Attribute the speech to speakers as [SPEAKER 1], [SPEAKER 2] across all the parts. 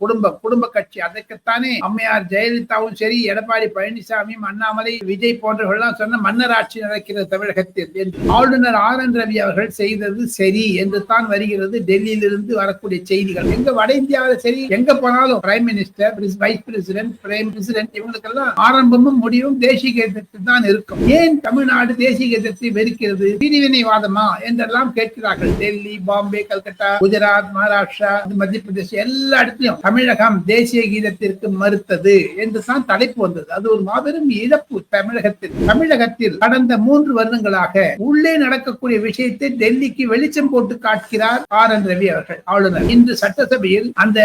[SPEAKER 1] குடும்ப குடும்ப கட்சி. அதற்குத்தானே அம்மையார் ஜெயலலிதாவும் சரி எடப்பாடி பழனிசாமியும் அண்ணாமலை விஜய் போன்றவர்கள்லாம் சொன்ன மன்னராட்சி நடக்கிறது தமிழகத்தில். என்று ஆளுநர் ஆர் என் ரவி அவர்கள் செய்தது சரி என்று தான் வருகிறது டெல்லியிலிருந்து வரக்கூடிய செய்திகள். எங்க வட இந்தியாவில் சரி எங்க போனாலும் prime minister vice president prime president இவங்களுக்கெல்லாம் ஆரம்பமும் முடிவும் தேசிய கீதத்தில் தான் இருக்கும். ஏன் தமிழ்நாடு தேசிய கீதத்தை வெறுக்கிறது? பிரிவினைவாதமா என்றெல்லாம் கேட்கிறார்கள். டெல்லி பாம்பே கல்கத்தா குஜராத் மகாராஷ்டிரா மத்திய பிரதேசம் எல்லா இடத்துலையும். தமிழகம் தேசிய கீதத்திற்கு மறுத்தது என்று தான் தலைப்பு வந்தது. அது ஒரு மாபெரும் இழப்பு தமிழகத்தில். தமிழகத்தில் கடந்த மூன்று வருடங்களாக உள்ளே நடக்கக்கூடிய விஷயத்தை டெல்லிக்கு வெளிச்சம் போட்டு காட்டுகிறார் ஆர் என் ரவி அவர்கள் ஆளுநர். இன்று சட்டசபையில் அந்த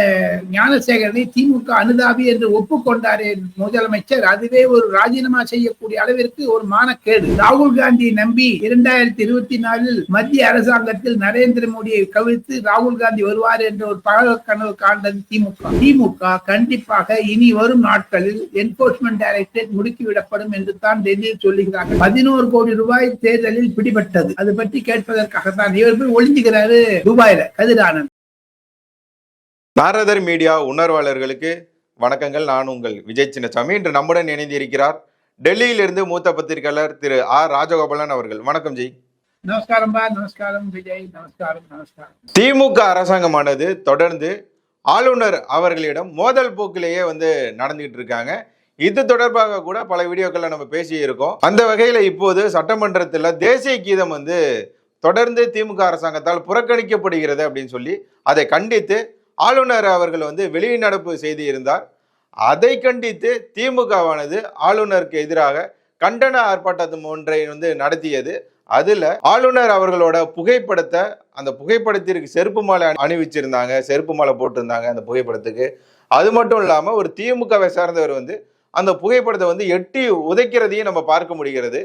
[SPEAKER 1] ஞானசேகரனை திமுக அனுதாபி என்று ஒப்புக்கொண்டாரே முதலமைச்சர். அதுவே ஒரு ராஜினாமா செய்யக்கூடிய அளவிற்கு ஒரு மானக்கேடு. ராகுல் காந்தியை நம்பி இரண்டாயிரத்தி இருபத்தி நாலில் மத்திய அரசாங்கத்தில் நரேந்திர மோடியை கவிழ்த்து ராகுல் காந்தி வருவார் என்ற ஒரு பகல் கனவு காண்டது திமுக திமுக. கண்டிப்பாக இனி வரும் நாட்களில் என்போர்ஸ்மெண்ட் டைரக்டரேட் முடுக்கிவிடப்படும் என்று தான் டெல்லியில் சொல்லுகிறார்கள். பதினோரு கோடி ரூபாய் தேர்தலில் பிடிபட்டது. அது பற்றி கேட்பதற்காகத்தான் இவர் போய் ஒளிஞ்சுகிறாரு துபாயில. கதிரானந்த்
[SPEAKER 2] நாரதர் மீடியா உணர்வாளர்களுக்கு வணக்கங்கள். நான் உங்கள் விஜய் சின்னசாமி. இன்று நம்முடன் இணைந்திருக்கிறார் டெல்லியிலிருந்து மூத்த பத்திரிகையாளர் திரு ஆர் ராஜகோபாலன் அவர்கள். வணக்கம் ஜெய்
[SPEAKER 1] நமஸ்காரம் பா. நமஸ்காரம் விஜய். நமஸ்காரம். நமஸ்காரம்.
[SPEAKER 2] திமுக அரசாங்கமானது தொடர்ந்து ஆளுநர் அவர்களிடம் மோதல் போக்கிலேயே வந்து நடந்துகிட்டு இருக்காங்க. இது தொடர்பாக கூட பல வீடியோக்களை நம்ம பேசியிருக்கோம். அந்த வகையில இப்போது சட்டமன்றத்தில் தேசிய கீதம் வந்து தொடர்ந்து திமுக அரசாங்கத்தால் புறக்கணிக்கப்படுகிறது அப்படின்னு சொல்லி அதை கண்டித்து ஆளுநர் அவர்கள் வந்து வெளிநடப்பு செய்து இருந்தார். அதை கண்டித்து திமுகவானது ஆளுநருக்கு எதிராக கண்டன ஆர்ப்பாட்டம் ஒன்றை வந்து நடத்தியது. அதில் ஆளுநர் அவர்களோட புகைப்படத்தை அந்த புகைப்படத்திற்கு செருப்பு மாலை அணிவிச்சிருந்தாங்க செருப்பு மாலை போட்டிருந்தாங்க அந்த புகைப்படத்துக்கு. அது மட்டும் இல்லாமல் ஒரு திமுகவை சார்ந்தவர் வந்து அந்த புகைப்படத்தை வந்து எட்டி உதைக்கிறதையும் நம்ம பார்க்க முடிகிறது.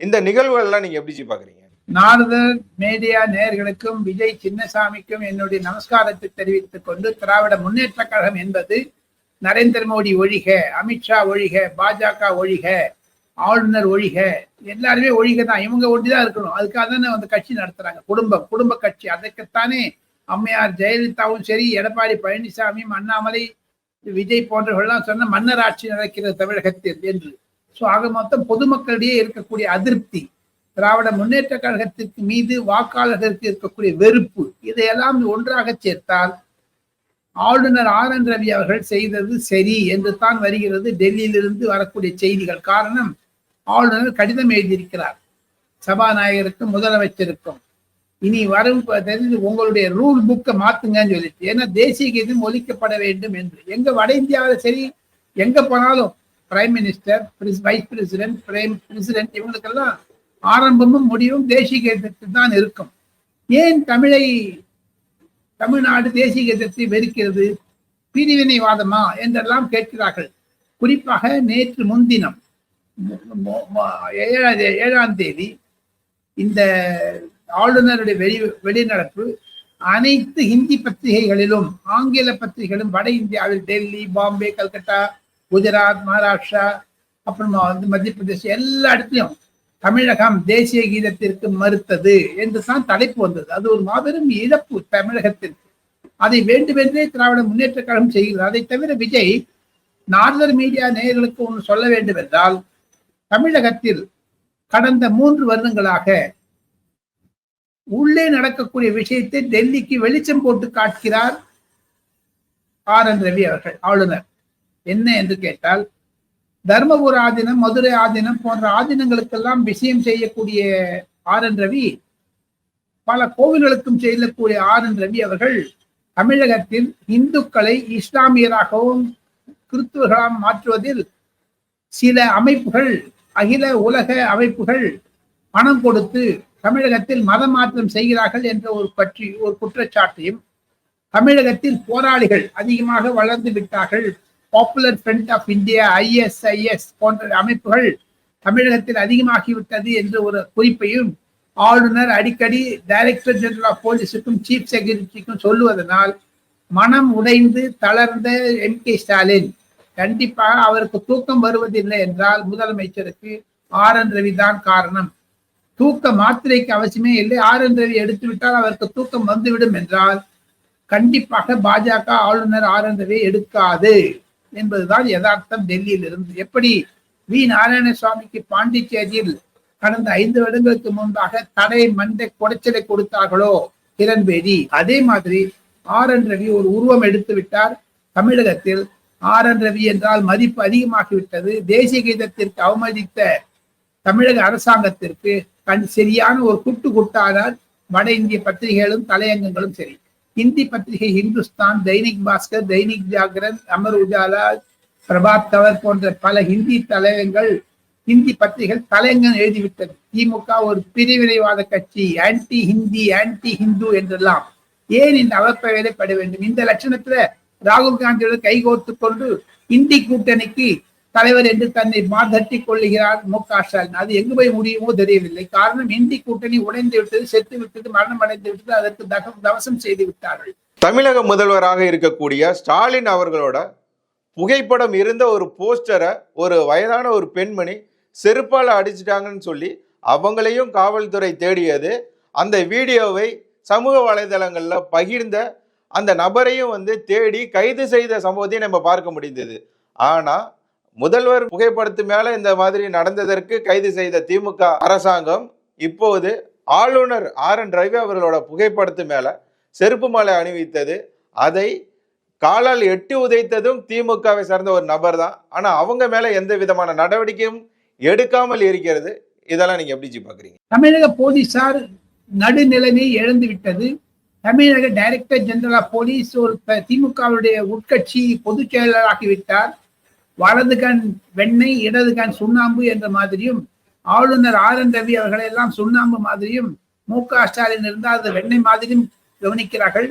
[SPEAKER 2] இந்த நிகழ்வுகள்லாம் நீங்க எப்படி பாக்குறீங்க
[SPEAKER 1] நாளிதழ் மீடியா நேர்களுக்கும் விஜய் சின்னசாமிக்கும் என்னுடைய நமஸ்காரத்தை தெரிவித்துக் கொண்டு திராவிட முன்னேற்ற கழகம் என்பது நரேந்திர மோடி ஒழிக அமித்ஷா ஒழிக பாஜக ஒழிக ஆளுநர் ஒழிக. எல்லாருமே ஒழிக தான் இவங்க ஒண்டிதான் இருக்கணும். அதுக்காக தானே அந்த கட்சி நடத்துறாங்க. குடும்பம் குடும்ப கட்சி. அதற்குத்தானே அம்மையார் ஜெயலலிதாவும் சரி எடப்பாடி பழனிசாமியும் அண்ணாமலை விஜய் போன்றவர்கள்லாம் சொன்ன மன்னர் ஆட்சி நடக்கிறது தமிழகத்தில் என்று. ஸோ ஆக மொத்தம் பொதுமக்களிடையே இருக்கக்கூடிய அதிருப்தி திராவிட முன்னேற்ற கழகத்திற்கு மீது வாக்காளர்களுக்கு இருக்கக்கூடிய வெறுப்பு இதையெல்லாம் ஒன்றாக சேர்த்தால் ஆளுநர் ஆர் என் ரவி அவர்கள் செய்தது சரி என்று தான் வருகிறது டெல்லியிலிருந்து வரக்கூடிய செய்திகள். காரணம் ஆளுநர் கடிதம் எழுதியிருக்கிறார். சபாநாயகருக்கும் முதலமைச்சருக்கும். இனி வரும் தெரிஞ்சு உங்களுடைய ரூல் புக்கை மாத்துங்கன்னு சொல்லிட்டு. ஏன்னா தேசிய கீதம் ஒழிக்கப்பட வேண்டும் என்று. எங்க வட இந்தியாவில் சரி எங்க போனாலும் prime minister vice president prime president இவங்களுக்கெல்லாம் ஆரம்பமும் முடிவும் தேசிய கீதத்தில் தான் இருக்கும். ஏன் தமிழை தமிழ்நாடு தேசிய கீதத்தை வெறுக்கிறது? பிரிவினைவாதமா? என்றெல்லாம் கேட்கிறார்கள். குறிப்பாக நேற்று முன்தினம் ஏழாம் தேதி இந்த ஆளுநருடைய வெளி வெளிநடப்பு அனைத்து ஹிந்தி பத்திரிகைகளிலும் ஆங்கில பத்திரிகைகளும் வட இந்தியாவில் டெல்லி பாம்பே கல்கட்டா குஜராத் மகாராஷ்டிரா அப்புறமா வந்து மத்திய பிரதேசம் எல்லா இடத்துலையும் தமிழகம் தேசிய கீதத்திற்கு மறுத்தது என்று தான் தலைப்பு வந்தது. அது ஒரு மாபெரும் இழப்பு தமிழகத்திற்கு. அதை வேண்டுமென்றே திராவிட முன்னேற்ற கழகம் செய்கிறது. அதை தவிர விஜய் நார்தர் மீடியா நேயர்களுக்கு ஒன்று சொல்ல வேண்டும் என்றால் தமிழகத்தில் கடந்த மூன்று வருடங்களாக உள்ளே நடக்கக்கூடிய விஷயத்தை டெல்லிக்கு வெளிச்சம் போட்டு காட்டுகிறார் ஆர் என் ரவி அவர்கள் ஆளுநர். என்ன என்று கேட்டால் தர்மபுர ஆதீனம் மதுரை ஆதீனம் போன்ற ஆதீனங்களுக்கெல்லாம் விஷயம் செய்யக்கூடிய ஆர் என் ரவி பல கோவில்களுக்கும் செய்யக்கூடிய ஆர் என் ரவி அவர்கள் தமிழகத்தில் இந்துக்களை இஸ்லாமியராகவும் கிறிஸ்துவர்களாக மாற்றுவதில் சில அமைப்புகள் அகில உலக அமைப்புகள் பணம் கொடுத்து தமிழகத்தில் மதம் மாற்றம் செய்கிறார்கள் என்ற ஒரு பற்றி ஒரு குற்றச்சாட்டையும் தமிழகத்தில் போராளிகள் அதிகமாக வளர்ந்து விட்டார்கள். Popular front of India ISIS போன்ற அமைப்புகள் தமிழகத்தில் அதிகமாகிவிட்டது என்ற ஒரு குறிப்பையும் ஆளுநர் அடிக்கடி டைரக்டர் ஜெனரல் ஆஃப் போலீஸுக்கும் சீஃப் செக்யூரிட்டிக்கும் சொல்லுவதனால் மனம் உடைந்து தளர்ந்த எம் கே ஸ்டாலின் கண்டிப்பாக அவருக்கு தூக்கம் வருவதில்லை என்றால் முதலமைச்சருக்கு ஆர் என் ரவி தான் காரணம். தூக்க மாத்திரைக்கு அவசியமே இல்லை. ஆர் என் ரவி எடுத்து விட்டால் அவருக்கு தூக்கம் வந்துவிடும் என்றால் கண்டிப்பாக பாஜக ஆளுநர் ஆர் என் ரவியை எடுக்காது என்பதுதான் யதார்த்தம் டெல்லியில் இருந்து எப்படி வி நாராயணசுவாமிக்கு பாண்டிச்சேரியில் கடந்த ஐந்து வருடங்களுக்கு முன்பாக தடை மண்டை குடைச்சலை கொடுத்தார்களோ கிரண்பேடி? அதே மாதிரி ஆர் என் ரவி ஒரு உருவம் எடுத்து விட்டார் தமிழகத்தில் ஆர் என் ரவி என்றால் மதிப்பு அதிகமாகிவிட்டது. தேசிய கீதத்திற்கு அவமதித்த தமிழக அரசாங்கத்திற்கு கண் சரியான ஒரு குட்டு குட்டானால் வட இந்திய பத்திரிகைகளும் தலையங்கங்களும் சரி. இந்தி பத்திரிகை ஹிந்துஸ்தான் தைனிக் பாஸ்கர் தைனிக் ஜாகரன் அமர் உஜாலா பிரபாத் கவர் போன்ற பல ஹிந்தி தலையங்கள் ஹிந்தி பத்திரிகைகள் தலையங்கம் எழுதிவிட்டது. திமுக ஒரு பிரிவினைவாத கட்சி ஆன்டி ஹிந்தி ஆன்டி ஹிந்து என்றெல்லாம் ஏன் இந்த அவப்பெயரைப்பட வேண்டும்? இந்த லட்சணத்துல ராகுல் காந்தியோடு கைகோர்த்து கொண்டு இந்தி கூட்டணிக்கு தலைவர் என்று தன்னை மாதட்டி கொள்ளுகிறார் மு க ஸ்டாலின். அது எங்கு போய் முடியுமோ தெரியவில்லை. காரணம் இந்தி கூட்டணி உடைந்து விட்டது செத்து விட்டது மரணம் அடைந்து விட்டது அதற்கு தகம் தவசம் செய்து விட்டார்கள்.
[SPEAKER 2] தமிழக முதல்வராக இருக்கக்கூடிய ஸ்டாலின் அவர்களோட புகைப்படம் இருந்த ஒரு போஸ்டரை ஒரு வயதான ஒரு பெண்மணி செருப்பால் அடிச்சிட்டாங்கன்னு சொல்லி அவங்களையும் காவல்துறை தேடியது. அந்த வீடியோவை சமூக வலைதளங்களில் பகிர்ந்த அந்த நபரையும் வந்து தேடி கைது செய்த சம்பவத்தையும் நம்ம பார்க்க முடிந்தது. ஆனா முதல்வர் புகைப்படத்து மேல இந்த மாதிரி நடந்ததற்கு கைது செய்த திமுக அரசாங்கம் இப்போது ஆளுநர் ஆர் என் ரவி அவர்களோட புகைப்படத்து மேல செருப்பு மாலை அணிவித்தது. அதை காலால் எட்டி உதைத்ததும் திமுகவை சார்ந்த ஒரு நபர் தான். ஆனா அவங்க மேல எந்த விதமான நடவடிக்கையும் எடுக்காமல் இருக்கிறது. இதெல்லாம் நீங்க எப்படி பாக்குறீங்க?
[SPEAKER 1] தமிழக போலீசார் நடுநிலைமை இழந்து விட்டது. தமிழக டைரக்டர் ஜெனரல் ஆஃப் போலீஸ் ஒரு திமுகவுடைய உட்கட்சி பொதுச் செயலராகிவிட்டார் வலது கண் வெண்ணெய் இடது கண் சுண்ணாம்பு என்ற மாதிரியும் ஆளுநர் ஆர் என் ரவி அவர்களை எல்லாம் சுண்ணாம்பு மாதிரியும் மு க ஸ்டாலின் இருந்தால் அது வெண்ணெய் மாதிரியும் கவனிக்கிறார்கள்.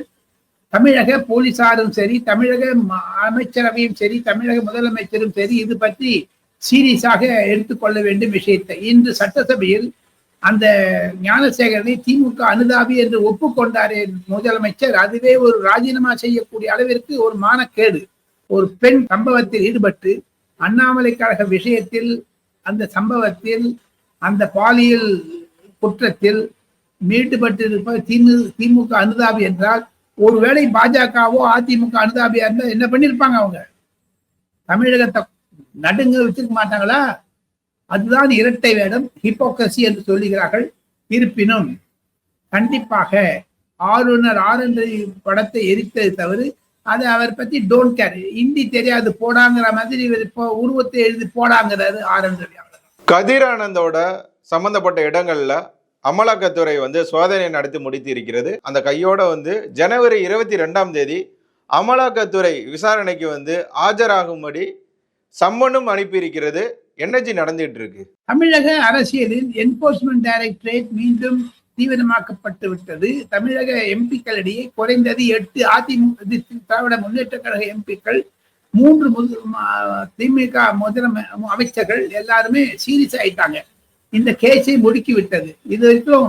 [SPEAKER 1] தமிழக போலீசாரும் சரி தமிழக ம- அமைச்சரவையும் சரி தமிழக முதலமைச்சரும் சரி இது பற்றி சீரியஸாக எடுத்துக்கொள்ள வேண்டும் விஷயத்தை. இன்று சட்டசபையில் அந்த ஞானசேகரனை திமுக அனுதாபி என்று ஒப்புக்கொண்டாரே முதலமைச்சர். அதுவே ஒரு ராஜினாமா செய்யக்கூடிய அளவிற்கு ஒரு மானக்கேடு. ஒரு பெண் சம்பவத்தில் ஈடுபட்டு அண்ணாமலை கழக விஷயத்தில் அந்த சம்பவத்தில் அந்த பாலியல் குற்றத்தில் மீட்டுப்பட்டிருப்ப திமு திமுக அனுதாபி என்றால் ஒருவேளை பாஜகவோ அதிமுக அனுதாபியா இருந்தால் என்ன பண்ணிருப்பாங்க அவங்க? தமிழகத்தை நடுங்க வச்சிருக்க மாட்டாங்களா? அதுதான் இரட்டை வேடம் ஹிப்போக்ரசி என்று சொல்லுகிறார்கள். இருப்பினும் கண்டிப்பாக ஆளுநர் ஆர் என்ற படத்தை எரித்தது தவறு. அது அவர் பத்தி டோன்ட் கேர் ஹிந்தி தெரியாது போடாங்கிற மாதிரி இவர் இப்போ உருவத்தை எழுதி போடாங்கிறாரு ஆர் என் ரவி
[SPEAKER 2] சம்பந்தப்பட்ட இடங்கள்ல அமலாக்கத்துறை வந்து சோதனை நடத்தி முடித்து இருக்கிறது அந்த கையோட வந்து ஜனவரி இருபத்தி ரெண்டாம் தேதி அமலாக்கத்துறை விசாரணைக்கு வந்து ஆஜராகும்படி சம்மனும் அனுப்பியிருக்கிறது. என்னஜி நடந்துட்டு இருக்கு
[SPEAKER 1] தமிழக அரசியலில் என்போர்ஸ்மெண்ட் டைரக்டரேட் மீண்டும் தீவிரமாக்கப்பட்டு விட்டது. தமிழக எம்பிக்களிடையே குறைந்தது எட்டு அதிமுக திராவிட முன்னேற்ற கழக எம்பிக்கள் மூன்று முதல் திமுக முதலமை அமைச்சர்கள் எல்லாருமே சீரியஸ் ஆயிட்டாங்க. இந்த கேஸை முடுக்கி விட்டது இது வரைக்கும்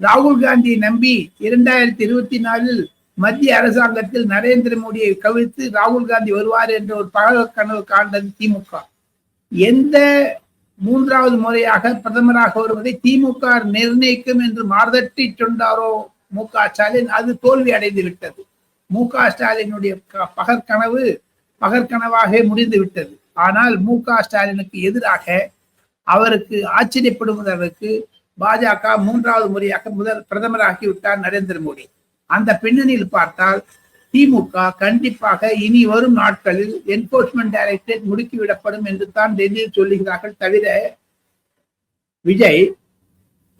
[SPEAKER 1] ராகுல் காந்தியை நம்பி இரண்டாயிரத்தி இருபத்தி நாலில் மத்திய அரசாங்கத்தில் நரேந்திர மோடியை கவிழ்த்து ராகுல் காந்தி வருவார் என்ற ஒரு பகல் கனவு காண்டது திமுக. எந்த மூன்றாவது முறையாக பிரதமராக வருவதை திமுக நிர்ணயிக்கும் என்று மார்தட்டி சொன்னாரோ மு க ஸ்டாலின் அது தோல்வி அடைந்து விட்டது. மு க ஸ்டாலினுடைய பகற்கனவு பகற்கனவாக முடிந்து விட்டது. ஆனால் மு க ஸ்டாலினுக்கு எதிராக அவருக்கு ஆச்சரியப்படுவதற்கு பாஜக மூன்றாவது முறையாக முதல் பிரதமராகி விட்டார் நரேந்திர மோடி. அந்த பின்னணியில் பார்த்தால் திமுக கண்டிப்பாக இனி வரும் நாட்களில் என்போர்ஸ்மெண்ட் டைரக்டரேட் முடுக்கிவிடப்படும் என்று தான் டெல்லியில் சொல்லுகிறார்கள் தவிர விஜய்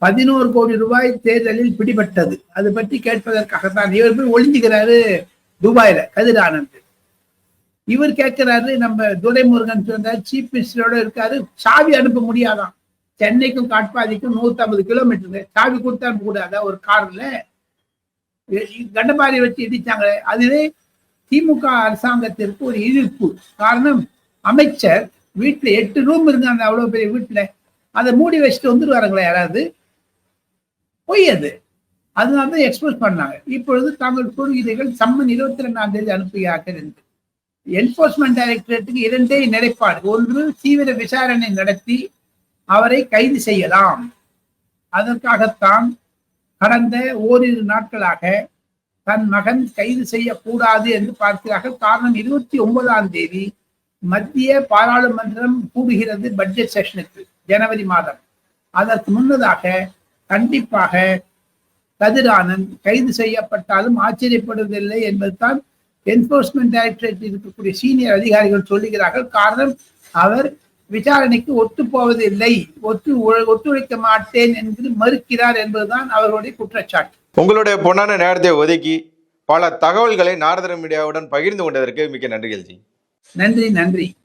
[SPEAKER 1] பதினோரு கோடி ரூபாய் தேர்தலில் பிடிபட்டது. அது பற்றி கேட்பதற்காகத்தான். இவர் போய் ஒளிஞ்சுகிறாரு துபாயில கதிர் ஆனந்த். இவர் கேட்கிறாரு நம்ம துரைமுருகன் சொன்னார் சீஃப் மினிஸ்டரோட இருக்காரு சாவி அனுப்ப முடியாதாம் சென்னைக்கும் காட்பாதிக்கும் நூத்தி ஐம்பது கிலோமீட்டர் சாவி கொடுத்து அனுப்ப கூடாதா ஒரு கார்ல? கண்டபாரி வச்சு இடிச்சாங்களே அதுவே திமுக அரசாங்கத்திற்கு ஒரு எதிர்ப்பு. காரணம் அமைச்சர் வீட்டுல எட்டு ரூம் இருக்கு அந்த அவ்வளவு பெரிய வீட்டுல. அதை மூடி வச்சுட்டு வந்துருவாருங்களா யாராவது? பொய் அது. அதனால தான் எக்ஸ்போஸ் பண்ணாங்க. இப்பொழுது தாங்கள் கூறுகிறீர்கள் சம்மன் இருபத்தி ரெண்டாம் தேதி அனுப்புகிறார்கள் என்று. என்போர்ஸ்மெண்ட் டைரக்டரேட்டுக்கு இரண்டே நிலைப்பாடு. ஒன்று தீவிர விசாரணை நடத்தி அவரை கைது செய்யலாம். அதற்காகத்தான் கடந்த ஓரிரு நாட்களாக தன் மகன் கைது செய்யக்கூடாது என்று பார்க்கிறார்கள். காரணம் இருபத்தி ஒன்பதாம் தேதி மத்திய பாராளுமன்றம் கூடுகிறது பட்ஜெட் செஷனுக்கு ஜனவரி மாதம். அதற்கு முன்னதாக கண்டிப்பாக கதிரானந்த் கைது செய்யப்பட்டாலும் ஆச்சரியப்படுவதில்லை என்பதுதான் என்போர்ஸ்மெண்ட் டைரக்டரேட் இருக்கக்கூடிய சீனியர் அதிகாரிகள் சொல்லுகிறார்கள். காரணம் அவர் விசாரணைக்கு ஒத்து போவதில்லை ஒத்து ஒத்துழைக்க மாட்டேன் என்று மறுக்கிறார் என்பதுதான் அவர்களுடைய குற்றச்சாட்டு.
[SPEAKER 2] உங்களுடைய பொன்னான நேரத்தை ஒதுக்கி பல தகவல்களை நாரதர மீடியாவுடன் பகிர்ந்து கொண்டதற்கு மிக்க நன்றிகள் ஜி
[SPEAKER 1] நன்றி நன்றி.